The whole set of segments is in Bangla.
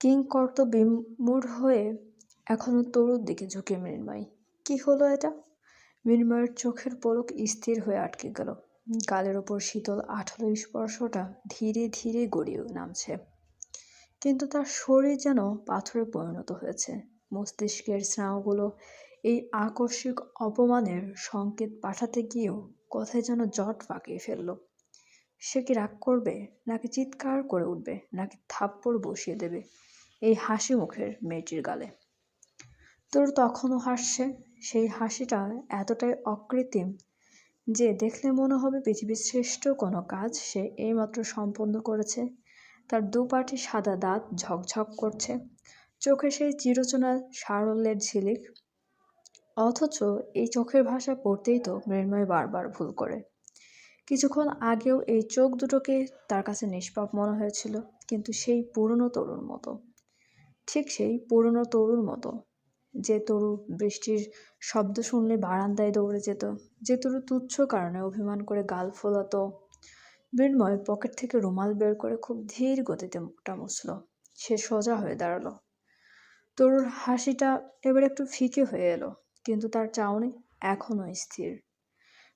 কিংকর্ত বিমূঢ় হয়ে এখনও তরুর দিকে ঝুঁকে মৃন্ময়। কি হলো এটা? মৃন্ময়ের চোখের পলক স্থির হয়ে আটকে গেল। গালের ওপর শীতল আঠালো স্পর্শটা ধীরে ধীরে গড়িয়ে নামছে। কিন্তু তার শরীর যেন পাথরে পরিণত হয়েছে। মস্তিষ্কের স্নায়ুগুলো এই আকস্মিক অপমানের সংকেত পাঠাতে গিয়েও কথায় যেন জট পাকিয়ে ফেলল। সে কি রাগ করবে? নাকি চিৎকার করে উঠবে? নাকি থাপ্পড় বসিয়ে দেবে? এই হাসি মুখের মেয়েটির গালে। তোর তখনও হাসছে? সেই হাসিটা এতটাই অকৃত্রিম যে দেখলে মনে হবে পৃথিবীর শ্রেষ্ঠ কোনো কাজ সে এইমাত্র সম্পন্ন করেছে। তার দুপাটি সাদা দাঁত ঝকঝক করছে। চোখে সেই চিরচেনা সারল্যের ঝিলিক। অথচ এই চোখের ভাষা পড়তেই তো মৃন্ময় বারবার ভুল করে। কিছুক্ষণ আগেও এই চোখ দুটোকে তার কাছে নিষ্পাপ মনে হয়েছিল, কিন্তু সেই পুরনো তরুর মতো। ঠিক সেই পুরনো তরুর মতো, যে তরু বৃষ্টির শব্দ শুনলে বারান্দায় দৌড়ে যেত, যে তরু তুচ্ছ কারণে অভিমান করে গাল ফোলাতো। মৃন্ময় পকেট থেকে রুমাল বের করে খুব ধীর গতিতে মুখটা মুছল। সে সোজা হয়ে দাঁড়াল। তরুর হাসিটা এবার একটু ফিকে হয়ে এলো, কিন্তু তার চাউনি এখনও স্থির।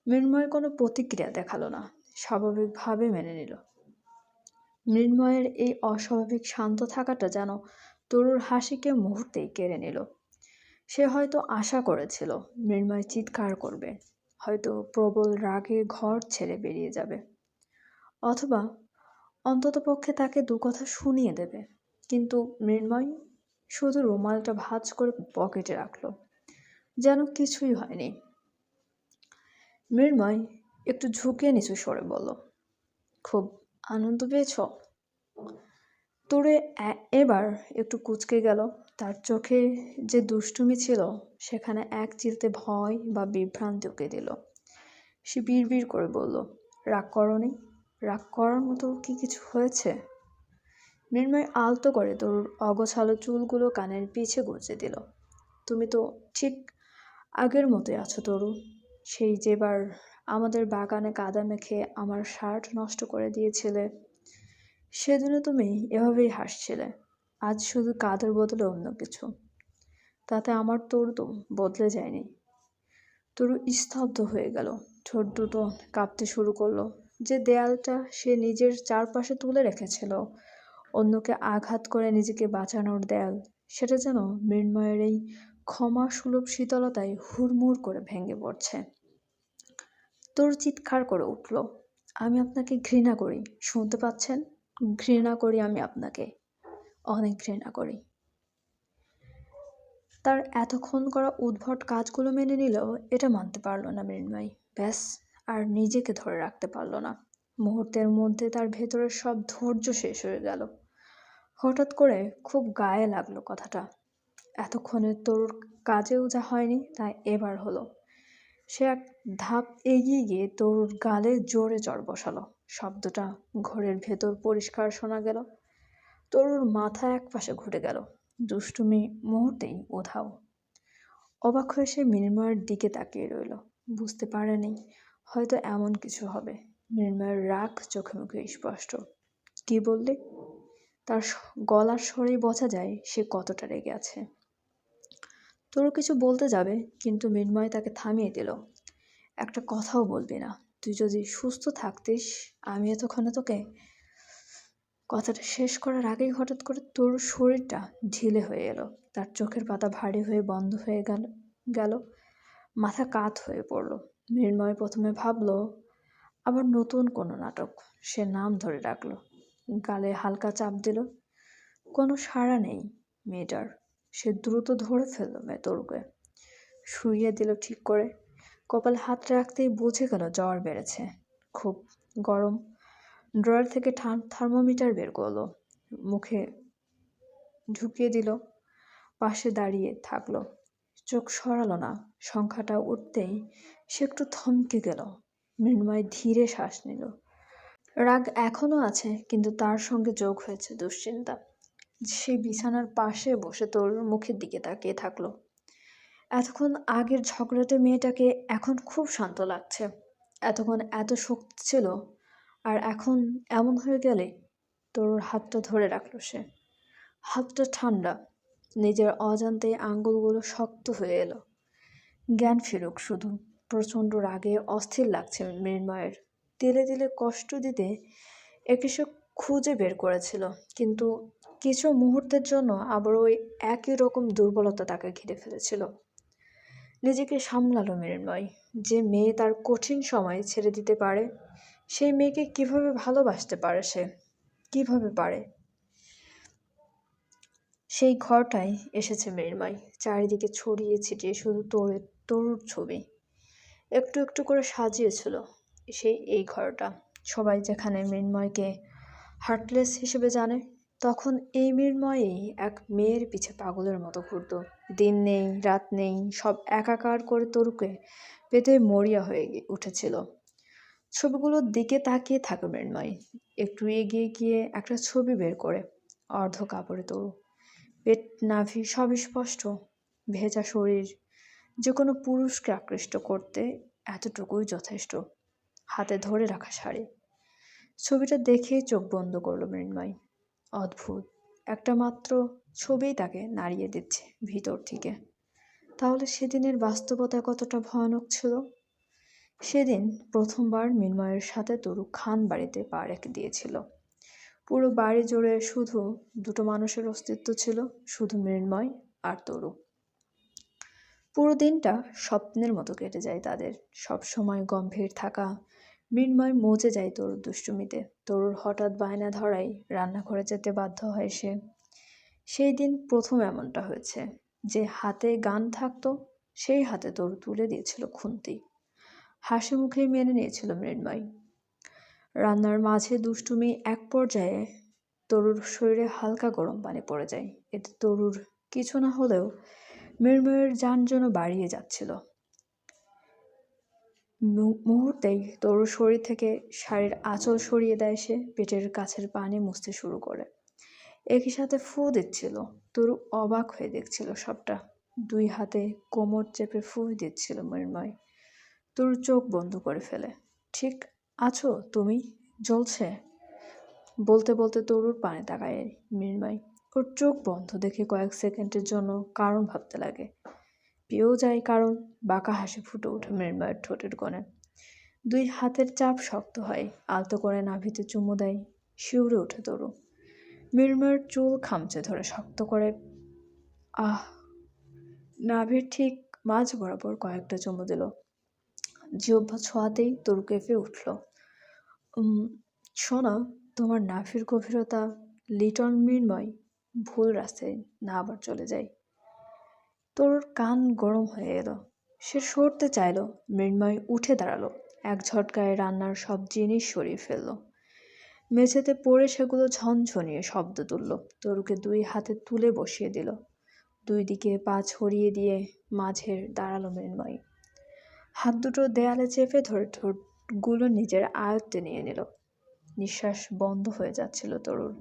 মৃন্ময় কোনো প্রতিক্রিয়া দেখাল না, স্বাভাবিকভাবে মেনে নিল। মৃন্ময়ের এই অস্বাভাবিক শান্ত থাকাটা যেন তরুর হাসিকে মুহূর্তেই কেড়ে নিল। সে হয়তো আশা করেছিল মৃন্ময় চিৎকার করবে, হয়তো প্রবল রাগে ঘর ছেড়ে বেরিয়ে যাবে, অথবা অন্ততপক্ষে তাকে দু কথা শুনিয়ে দেবে। কিন্তু মৃন্ময় শুধু রুমালটা ভাঁজ করে পকেটে রাখল, যেন কিছুই হয়নি। মৃন্ময়, একটু ঝুঁকে নিচু সরে বলল, খুব আনন্দ পেয়েছ? তোরে এবার একটু কুচকে গেল। তার চোখে যে দুষ্টুমি ছিল, সেখানে এক চিলতে ভয় বা বিভ্রান্তি ওকে দিল। সে বিড় করে বলল, রাগ করনি? রাগ করার মতো কি কিছু হয়েছে? মৃন্ময় আলতো করে তোর অগোছালো চুলগুলো কানের পিছে গুজে দিল, তুমি তো ঠিক আগের মতোই আছো তরু। সেই যেবার আমাদের বাগানে কাদা মেখে আমার শার্ট নষ্ট করে দিয়েছিলে, সেদিনও তুমি এভাবেই হাসছিলে। আজ শুধু কাদের বদলে অন্য কিছু। তাতে আমার তরু তো বদলে যায়নি। তরু স্তব্ধ হয়ে গেল। ঠোঁট দুটো কাঁপতে শুরু করল। যে দেয়ালটা সে নিজের চারপাশে তুলে রেখেছিল, অন্যকে আঘাত করে নিজেকে বাঁচানোর দেয়াল, সেটা যেন মৃন্ময়ের এই ক্ষমা সুলভ শীতলতায় হুড়মুড় করে ভেঙে পড়ছে। তোর চিৎকার করে উঠল, আমি আপনাকে ঘৃণা করি, শুনতে পাচ্ছেন? ঘৃণা করি আমি আপনাকে, অনেক ঘৃণা করি। তার এতক্ষণ করা উদ্ভট কাজগুলো মেনে নিলেও এটা মানতে পারল না মৃন্ময়। ব্যাস, আর নিজেকে ধরে রাখতে পারল না। মুহূর্তের মধ্যে তার ভেতরের সব ধৈর্য শেষ হয়ে গেল। হঠাৎ করে খুব গায়ে লাগল কথাটা। এতক্ষণে তোর কাজেও যা হয়নি, তাই এবার হলো। সে এক ধাপ এগিয়ে গিয়ে তোর গালে জোরে চড় বসালো। শব্দটা ঘরের ভেতর পরিষ্কার শোনা গেল। তরুর মাথা এক পাশে ঘুরে গেল। দুষ্টুমি মুহূর্তেই ওধাও অবাক হয়ে সে মৃন্ময়ের দিকে তাকিয়ে রইল। বুঝতে পারেনি হয়তো এমন কিছু হবে। মৃন্ময়ের রাগ চোখে মুখে স্পষ্ট। কি বললে? তার গলার স্বরেই বোঝা যায় সে কতটা রেগে আছে। তোরও কিছু বলতে যাবে? কিন্তু মৃন্ময় তাকে থামিয়ে দিল। একটা কথাও বলবি না। তুই যদি সুস্থ থাকতিস আমি এতক্ষণে তোকে। কথাটা শেষ করার আগেই হঠাৎ করে তোর শরীরটা ঢিলে হয়ে এলো। তার চোখের পাতা ভারী হয়ে বন্ধ হয়ে গেল গেল। মাথা কাত হয়ে পড়ল। মৃন্ময় প্রথমে ভাবলো, আবার নতুন কোনো নাটক। সে নাম ধরে ডাকলো। গালে হালকা চাপ দিল। কোনো সাড়া নেই মেয়েটার। সে দ্রুত ধরে ফেলল মেতরুকে শুইয়ে দিল ঠিক করে। কপাল হাত রাখতেই বুঝে গেল জ্বর বেড়েছে। খুব গরম। ড্রয়ার থেকে থার্মোমিটার বের করল। মুখে ঢুকিয়ে দিল। পাশে দাঁড়িয়ে থাকল। চোখ সরালো না। সংখ্যাটা উঠতেই সে একটু থমকে গেল। মৃন্ময় ধীরে শ্বাস নিল। রাগ এখনও আছে, কিন্তু তার সঙ্গে যোগ হয়েছে দুশ্চিন্তা। সে বিছানার পাশে বসে তোর মুখের দিকে তাকিয়ে থাকল। এতক্ষণ আগের ঝগড়াটে মেয়েটাকে এখন খুব শান্ত লাগছে। এতক্ষণ এত শক্তি ছিল আর এখন এমন হয়ে গেলে তোর হাতটা ধরে রাখল সে। হাতটা ঠান্ডা, নিজের অজান্তে আঙ্গুলগুলো শক্ত হয়ে এলো। জ্ঞান ফিরুক শুধু, প্রচণ্ড রাগে অস্থির লাগছে মৃন্ময়ের তিলে তিলে কষ্ট দিতে একে সে খুঁজে বের করেছিল, কিন্তু কিছু মুহূর্তের জন্য আবার ওই একই রকম দুর্বলতা তাকে ঘিরে ফেলেছিল। নিজেকে সামলালো মৃন্ময় যে মেয়ে তার কঠিন সময় ছেড়ে দিতে পারে, সেই মেয়েকে কীভাবে ভালোবাসতে পারে সে? কীভাবে পারে? সেই ঘরটায় এসেছে মৃন্ময় চারিদিকে ছড়িয়ে ছিটিয়ে শুধু তোরে, তরুর ছবি। একটু একটু করে সাজিয়েছিল সেই, এই ঘরটা। সবাই যেখানে মৃন্ময়কে হার্টলেস হিসেবে জানে তখন এই মৃন্ময়েই এক মেয়ের পিছে পাগলের মতো ঘুরত। দিন নেই, রাত নেই, সব একাকার করে তরুকে পেতে মরিয়া হয়ে উঠেছিল। ছবিগুলোর দিকে তাকিয়ে থাকে মৃন্ময় একটু এগিয়ে গিয়ে একটা ছবি বের করে। অর্ধ কাপড়ে তরু। পেট, নাভি সব স্পষ্ট। ভেজা শরীর। যে কোনো পুরুষকে আকৃষ্ট করতে এতটুকুই যথেষ্ট। হাতে ধরে রাখা শাড়ি। ছবিটা দেখেই চোখ বন্ধ করল মৃন্ময় অদ্ভুত। একটা মাত্র ছবিই তাকে নাড়িয়ে দিচ্ছে ভিতর থেকে। তাহলে সেদিনের বাস্তবতা কতটা ভয়ানক ছিল? সেদিন প্রথমবার মৃন্ময়ের সাথে তরু খান বাড়িতে পা রেখে দিয়েছিল। পুরো বাড়ি জুড়ে শুধু দুটো মানুষের অস্তিত্ব ছিল, শুধু মৃন্ময় আর তরু। পুরো দিনটা স্বপ্নের মতো কেটে যায় তাদের। সব সময় গম্ভীর থাকা মৃন্ময় মজে যায় তরুর দুষ্টুমিতে। তরুর হঠাৎ বায়না ধরাই রান্নাঘরে যেতে বাধ্য হয় সে। সেই দিন প্রথম এমনটা হয়েছে। যে হাতে গান থাকতো, সেই হাতে তরু তুলে দিয়েছিল খুন্তি। হাসি মুখেই মেনে নিয়েছিল মৃন্ময়। রান্নার মাঝে দুষ্টুমি এক পর্যায়ে তরুর শরীরে হালকা গরম পানি পড়ে যায়। এতে তরুর কিছু না হলেও মৃন্ময়ের যান যেন বাড়িয়ে যাচ্ছিল। মুহূর্তেই তরুর শরীর থেকে শাড়ির আঁচল সরিয়ে দেয় সে পেটের কাছের পানি মুছতে শুরু করে। একই সাথে ফু দিচ্ছিল। তরু অবাক হয়ে দেখছিল সবটা। দুই হাতে কোমর চেপে ফু দিচ্ছিল মৃন্ময়। তরু চোখ বন্ধ করে ফেলে। ঠিক আছো তুমি? জ্বলছে? বলতে বলতে তরুর পানে তাকায় মৃন্ময়। ওর চোখ বন্ধ দেখে কয়েক সেকেন্ডের জন্য কারণ ভাবতে লাগে। পেয়েও যায় কারণ বাঁকা হাসি ফুটে ওঠে মৃন্ময়ের ঠোঁটের কোণে। দুই হাতের চাপ শক্ত হয়, আলতো করে নাভিতে চুমু দেয়, শিউরে ওঠে তরু। মৃন্ময়ের চুল খামচে ধরে শক্ত করে, আহ! নাভির ঠিক মাঝ বরাবর কয়েকটা চুমু দিল। জিহ্বা ছোঁয়াতেই তরু কেঁপে উঠল। শোনা, তোমার নাভির গভীরতা লিটন মৃন্ময় ভুল রাস্তায় না আবার চলে যায়। তরুর কান গরম হয়ে এলো। সে সরতে চাইল, মৃন্ময় উঠে দাঁড়াল, এক ঝটকায় রান্নার সব জিনিস সরিয়ে ফেলল। মেঝেতে পড়ে সেগুলো ঝনঝনিয়ে শব্দ তুলল, তরুকে দুই হাতে তুলে বসিয়ে দিল। দুই দিকে পা ছড়িয়ে দিয়ে মাঝের দাঁড়াল মৃন্ময়। হাত দুটো দেয়ালে চেপে ধরে ঠোঁটগুলো নিজের আয়ত্তে নিয়ে নিল। নিঃশ্বাস বন্ধ হয়ে যাচ্ছিল তরুর।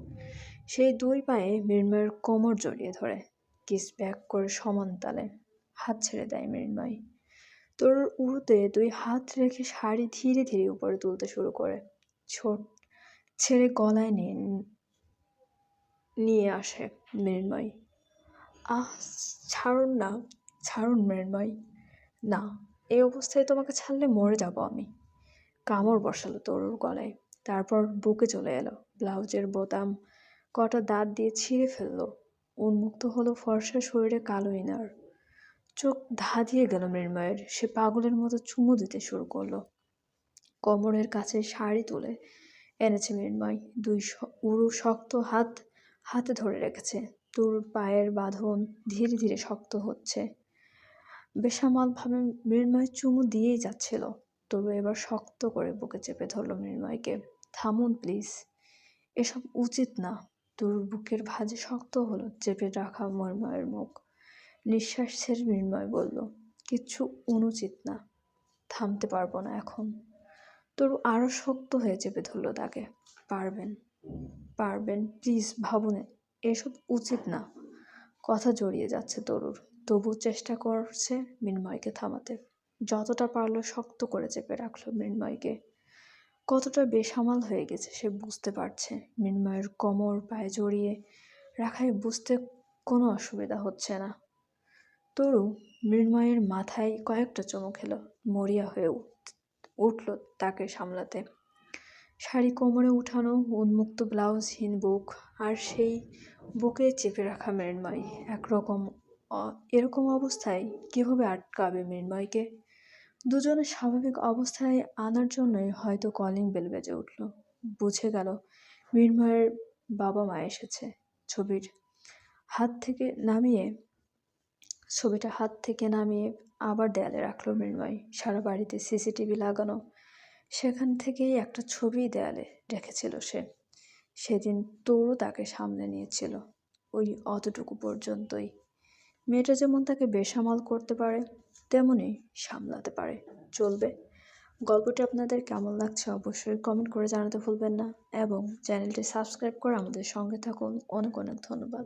সেই দুই পায়ে মৃন্ময়ের কোমর জড়িয়ে ধরে। কিস ব্যাক করে সমান তালে। হাত ছেড়ে দেয় মৃন্ময় তোর উড়ুতে দুই হাত রেখে শাড়ি ধীরে ধীরে উপরে তুলতে শুরু করে। ছোট ছেড়ে গলায় নিয়ে নিয়ে আসে মৃন্ময় আহ, ছাড়ুন না, ছাড়ুন মৃন্ময় না, এই অবস্থায় তোমাকে ছাড়লে মরে যাব আমি। কামড় বসালো তরুর গলায়। তারপর বুকে চলে এলো। ব্লাউজের বোতাম কটা দাঁত দিয়ে ছিঁড়ে ফেলল। উন্মুক্ত হলো ফর্সা শরীরে কালো ইনার। চোখ ধা দিয়ে গেল মৃন্ময়ের। সে পাগলের মতো চুমু দিতে শুরু করল। কোমরের কাছে শাড়ি তুলে এনেছে মৃন্ময়। দুই উড়ু শক্ত হাত, হাতে ধরে রেখেছে। তোর পায়ের বাঁধন ধীরে ধীরে শক্ত হচ্ছে। বেসামালভাবে মৃন্ময় চুমু দিয়েই যাচ্ছিল। তবু এবার শক্ত করে বুকে চেপে ধরলো মৃন্ময়কে। থামুন, প্লিজ। এসব উচিত না। তোর বুকের ভাজে শক্ত হলো, চেপে রাখা মৃন্ময়ের মুখ। নিঃশ্বাস ছেড়ে মৃন্ময় বলল, কিচ্ছু অনুচিত না, থামতে পারব না এখন। তরু আরও শক্ত হয়ে চেপে ধরল তাকে। পারবেন পারবেন, প্লিজ ভাবুন, এসব উচিত না। কথা জড়িয়ে যাচ্ছে তরুর, তবু চেষ্টা করছে মৃন্ময়কে থামাতে। যতটা পারল শক্ত করে চেপে রাখল মৃন্ময়কে। কতটা বেসামাল হয়ে গেছে সে বুঝতে পারছে। মৃন্ময়ের কোমর, পায়ে জড়িয়ে রাখায় বুঝতে কোনো অসুবিধা হচ্ছে না। তরু মৃন্ময়ের মাথায় কয়েকটা চমু খেলো, মরিয়া হয়ে উঠল তাকে সামলাতে। শাড়ি কোমরে উঠানো, উন্মুক্ত ব্লাউজহীন বুক আর সেই বুকে চেপে রাখা মৃন্ময়। একরকম এরকম অবস্থায় কীভাবে আটকাবে মৃন্ময়কে? দুজনে স্বাভাবিক অবস্থায় আনার জন্যই হয়তো কলিং বেল বেজে উঠল। বুঝে গেল, মৃন্ময়ের বাবা মা এসেছে ছবির হাত থেকে নামিয়ে, ছবিটা হাত থেকে নামিয়ে আবার দেয়ালে রাখল মৃন্ময়। সারা বাড়িতে সিসিটিভি লাগানো, সেখান থেকেই একটা ছবি দেয়ালে রেখেছিল সে। সেদিন তোরও তাকে সামনে নিয়েছিল, ওই অতটুকু পর্যন্তই। মেয়েটা যেমন তাকে বেসামাল করতে পারে তেমনই সামলাতে পারে, চলবে। গল্পটি আপনাদের কেমন লাগছে অবশ্যই কমেন্ট করে জানাতে ভুলবেন না এবং চ্যানেলটি সাবস্ক্রাইব করে আমাদের সঙ্গে থাকুন। অনেক অনেক ধন্যবাদ।